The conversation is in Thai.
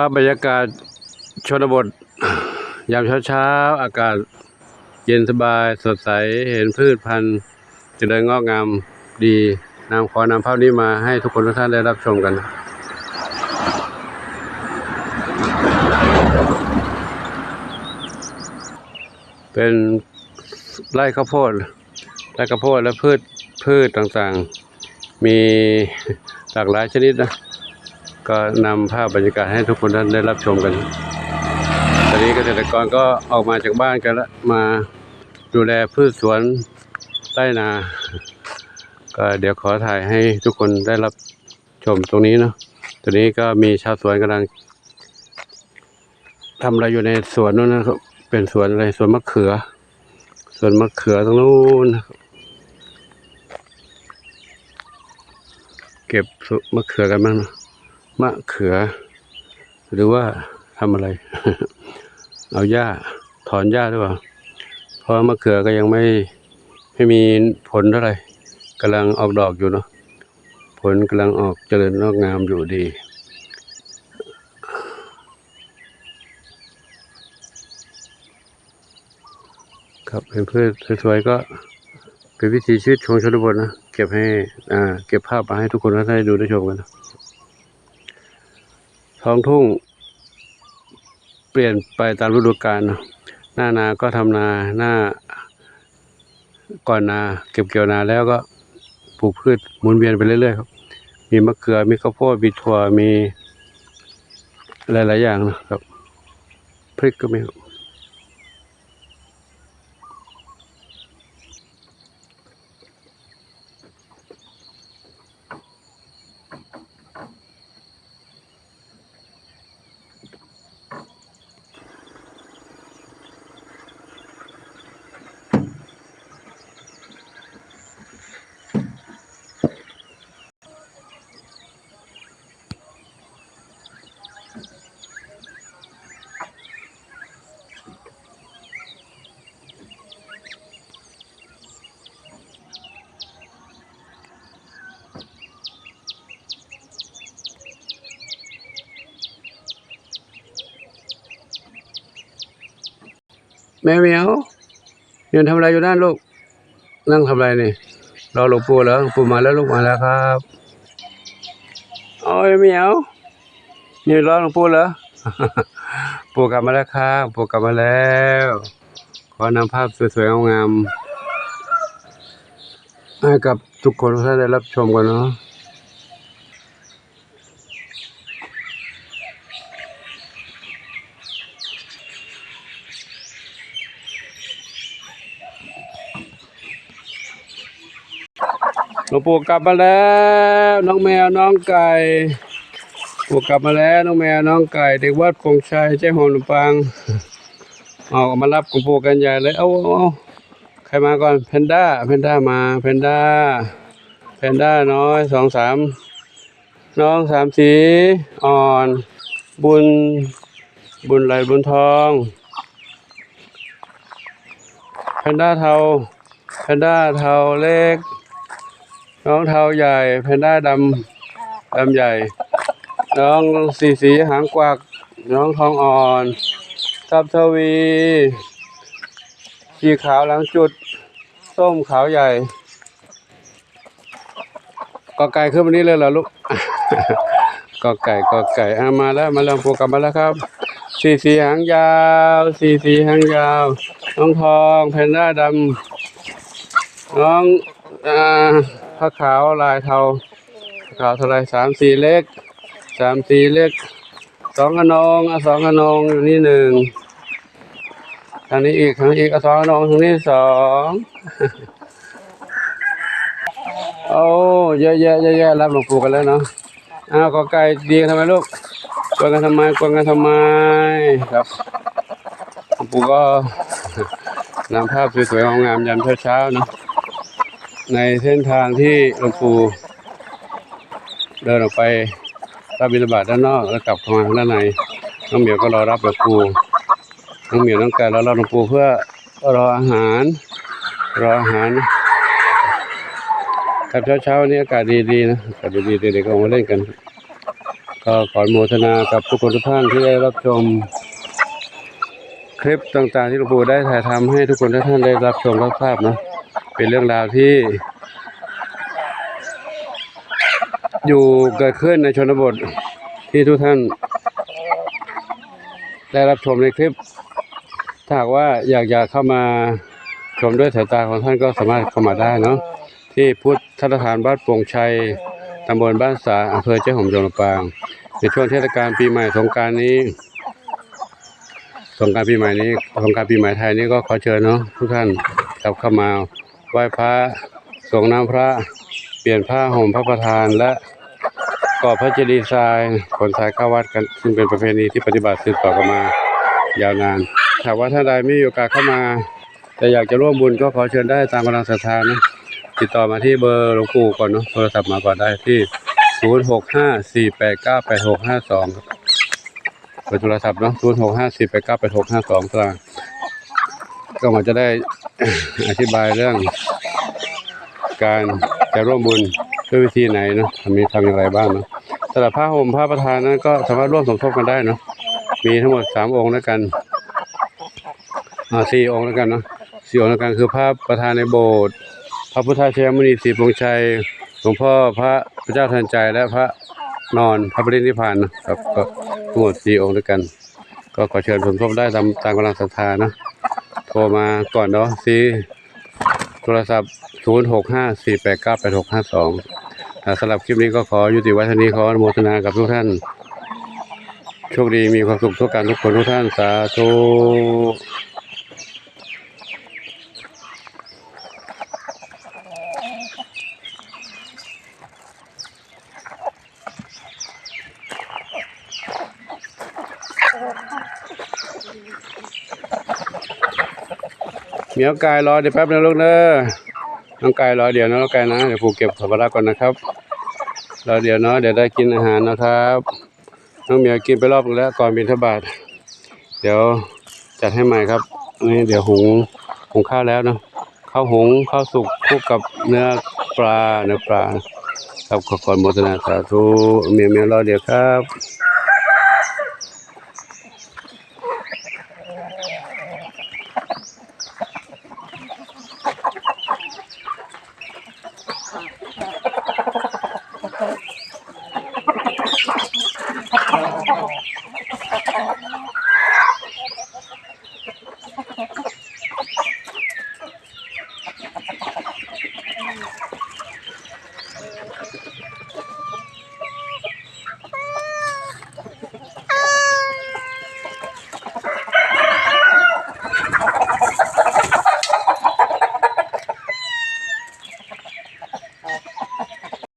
าพบรรยากาศชนบท ยามเช้าๆ อากาศเย็นสบายสดใสเห็นพืชพันธุ์เจริญงอกงามดีนำขอนำภาพนี้มาให้ทุกคนทุกท่านได้รับชมกัน เป็นไร่ข้าวโพดไร่ข้าวโพดและพืชพืชต่างๆ มีหลากหลายชนิดนะ ก็นำภาพบรรยากาศให้ทุกคนท่านได้รับชมกัน ตอนนี้เกษตรกรก็ออกมาจากบ้านกันแล้วมาดูแลพืชสวนใต้นา ก็เดี๋ยวขอถ่ายให้ทุกคนได้รับชมตรงนี้เนาะตอนนี้ก็มีชาวสวนกำลังทำอะไรอยู่ในสวนนู้นนะครับ เป็นสวนอะไรสวนมะเขือ สวนมะเขือตรงนู้นเก็บมะเขือกันบ้างนะ มะเขือ หรือว่าทำอะไร เอาหญ้าถอนหญ้าหรือเปล่าเพราะมะเขือก็ยังไม่ไม่มีผลเท่าไหร่กำลังออกดอกอยู่เนาะผลกำลังออกเจริญงอกงามอยู่ดีครับเป็นพืชสวยๆก็เป็นวิถีชีวิตของชนบทนะ เก็บให้อ่าเก็บภาพมาให้ทุกคนได้ดูได้ชมกันนะ ท้องทุ่ง เปลี่ยนไปตามฤดูกาลนะหน้านาก็ทำนาหน้าก่อนนาเก็บเกี่ยวนาแล้วก็ปลูกพืชหมุนเวียนไปเรื่อยๆครับมีมะเขือมีข้าวโพดมีถั่วมีหลายๆอย่างนะครับพริกก็มีครับ แม่เหมียวยืนทำอะไรอยู่ด้านลูก นั่งทำอะไรนี่รอหลวงปู่เหรอหลวงปู่มาแล้วลูกมาแล้วครับโอ้ยเหมียวยืนรอหลวงปู่เหรอปู่กลับมาแล้วครับปู่กลับมาแล้ว ขอนำภาพสวยๆงามๆให้กับทุกคนท่านได้รับชมกันเนาะ หลวงปู่กลับมาแล้ว น้องแมวน้องไก่ปู่กลับมาแล้ว น้องแมวน้องไก่เด็กวัดปงชัยเจ้าหงลวงปังออกมารับหลวงปู่กันใหญ่เลย เอาเอาเอาใครมาก่อนแพนด้าแพนด้ามาแพนด้าแพนด้าน้อยสองสามน้องสามสีอ่อน บุญ บุญไหลบุญทองแพนด้าเทาแพนด้าเทาเล็ก น้องเทาใหญ่แพนด้าดำดำใหญ่ น้องสีสีหางกวัก น้องทองอ่อนทับทวีสีขาวหลังจุด ส้มขาวใหญ่กอไก่ขึ้นวันนี้เลยเหรอลูกกอไก่กอไก่อามาแล้วมาแล้วโปรกลับมาแล้วครับสีสีหางยาวสีสีหางยาว น้องทองแพนด้าดำน้องอ่า ผ้าขาวลายเทาผ้าขาวเท่าไรสามสีเล็กสามสีเล็กสองกระนองอสองกระนองอยู่นี่หนึ่งทางนี้อีกทางนี้อีกอสองกระนองทางนี้สองโอ้เยอะแยะเยอะแยะรับหลวงปู่กันแล้วเนาะอ้าวกอไก่ดีกันทำไมลูกกวนกันทำไมกวนกันทำไมครับหลวงปู่ก็นำภาพสวยๆงามๆยามเช้าๆเนาะ ในเส้นทางที่หลวงปู่เดินออกไปรับบิณฑบาตด้านนอกแล้วกลับเข้ามาด้านในน้องเหมียวก็รอรับหลวงปู่น้องเหมียวต้องการรอรับหลวงปู่เพื่อรออาหาร รออาหารครับเช้าๆนี้อากาศดีๆนะอากาศดีๆเด็กๆก็ออกมาเล่นกัน ก็ขออนุโมทนากับทุกคนทุกท่านที่ได้รับชมคลิปต่างๆที่หลวงปู่ได้ถ่ายทำให้ทุกคนทุกท่านได้รับชมรับทราบนะ เป็นเรื่องราวที่ อยู่เกิดขึ้นในชนบทที่ทุกท่าน ได้รับชมในคลิป ถ้าหากว่าอยากอยากเข้ามาชมด้วยสายตาของท่านก็สามารถเข้ามาได้เนาะที่พุทธสถานบ้านโป่งชัยตำบลบ้านสาอำเภอเจ้าหอมจังหวัดลำปาง ในช่วงเทศกาลปีใหม่สงการนี้สงการปีใหม่นี้สงการปีใหม่ไทยนี้ก็ขอเชิญเนาะทุกท่านกลับเข้ามา ไหว้พระสงน้ำพระ เปลี่ยนผ้าห่มพระประธานและก่อพระเจดีย์ทรายขนทรายเข้าวัดกันซึ่งเป็นประเพณีที่ปฏิบัติสืบต่อกันมายาวนานหากว่าท่านใดไม่มีโอกาสเข้ามา แต่อยากจะร่วมบุญก็ขอเชิญได้ตามกำลังศรัทธานะติดต่อมาที่เบอร์หลวงปู่ก่อนเนาะโทรศัพท์มาก่อนได้ที่ 0 6 5 4 8 9 8 6 5 2เบอร์โทรศัพท์เนาะศูนย์หกห้าสี่แปดเก้าแปดหกห้าสองตารางก็มาจะได้ อธิบายเรื่อง การจะร่วมบุญด้วยวิธีไหนเนาะมีทำอย่างไรบ้างเนาะสำหรับผ้าห่มผ้าประธานนั้นก็สามารถร่วมสมทบกันได้เนาะมีทั้งหมดสามองค์ด้วยกันอ่าสี่องค์ด้วยกันเนาะสี่องค์ด้วยกันคือพระประธานในโบสถ์พระพุทธชยมุนีสีพงชัยหลวงพ่อพระพระเจ้าทันใจและพระนอนพระปรินิพพานนะครับก็ทั้งหมดสี่องค์ด้วยกัน ก็ขอเชิญสมทบได้ตามตามกำลังศรัทธานะ รมาก่อนเนาะซีโทรศัพท์ 0 6 5 4 8 9 8 6 5 2สำหรับคลิปนี้ก็ขอยุติไว้เท่านี้ขออนุโมทนากับทุกท่าน โชคดีมีความสุขทุกการทุกคนทุกท่านสาธุ เหมียวกายรอเดี๋ยวแป๊บนึงลูกเนอะน้องกายรอเดี๋ยวนะน้องกายนะเดี๋ยวผูเก็บสัมภาระก่อนนะครับรอเดี๋ยวเนาะเดี๋ยวได้กินอาหารนะครับน้องเหมียวกินไปรอบนึงแล้วก่อนบินทบาทเดี๋ยวจัดให้ใหม่ครับนี่เดี๋ยวหุงหุงข้าวแล้วเนาะข้าวหุงข้าวสุกคู่กับเนื้อปลาเนื้อปลาครับขอขออนุโมทนาสาธุเหมียวเหมียวรอเดี๋ยวครับ